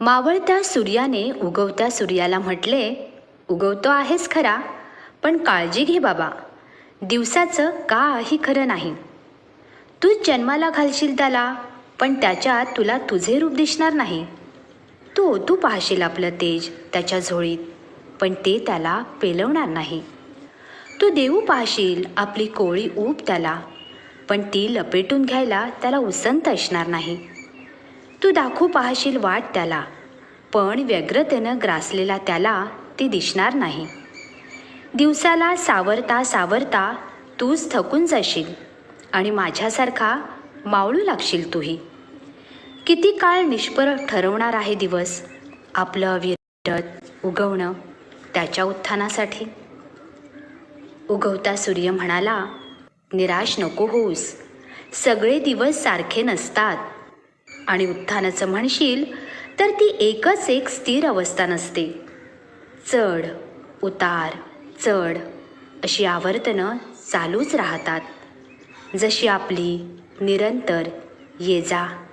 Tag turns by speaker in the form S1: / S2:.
S1: मावळत्या सूर्याने उगवत्या सूर्याला म्हटले उगवतो आहेस खरा पण काळजी घे बाबा. दिवसाचं काही खरं नाही. तू जन्माला घालशील त्याला पण त्याच्यात तुला तुझे रूप दिसणार नाही. तू ओतू पाहशील आपलं तेज त्याच्या झोळीत पण ते त्याला पेलवणार नाही. तू देऊ पाहशील आपली कोळी ऊब त्याला पण ती लपेटून घ्यायला त्याला उसंत असणार नाही. तू दाखवू पाहशील वाट त्याला. पण व्यग्रतेनं ग्रासलेला त्याला ती दिसणार नाही. दिवसाला सावरता सावरता तूच थकून जाशील आणि माझ्यासारखा मावळू लागशील तूही. किती काळ निष्पर ठरवणार आहे दिवस आपलं अविरत उगवणं त्याच्या उत्थानासाठी? उगवता सूर्य म्हणाला निराश नको होऊस. सगळे दिवस सारखे नसतात. आणि उत्थानाचं म्हणशील तर ती एकच एक स्थिर अवस्था नसते. चढ उतार चढ अशी आवर्तनं चालूच राहतात. जशी आपली निरंतर ये जा.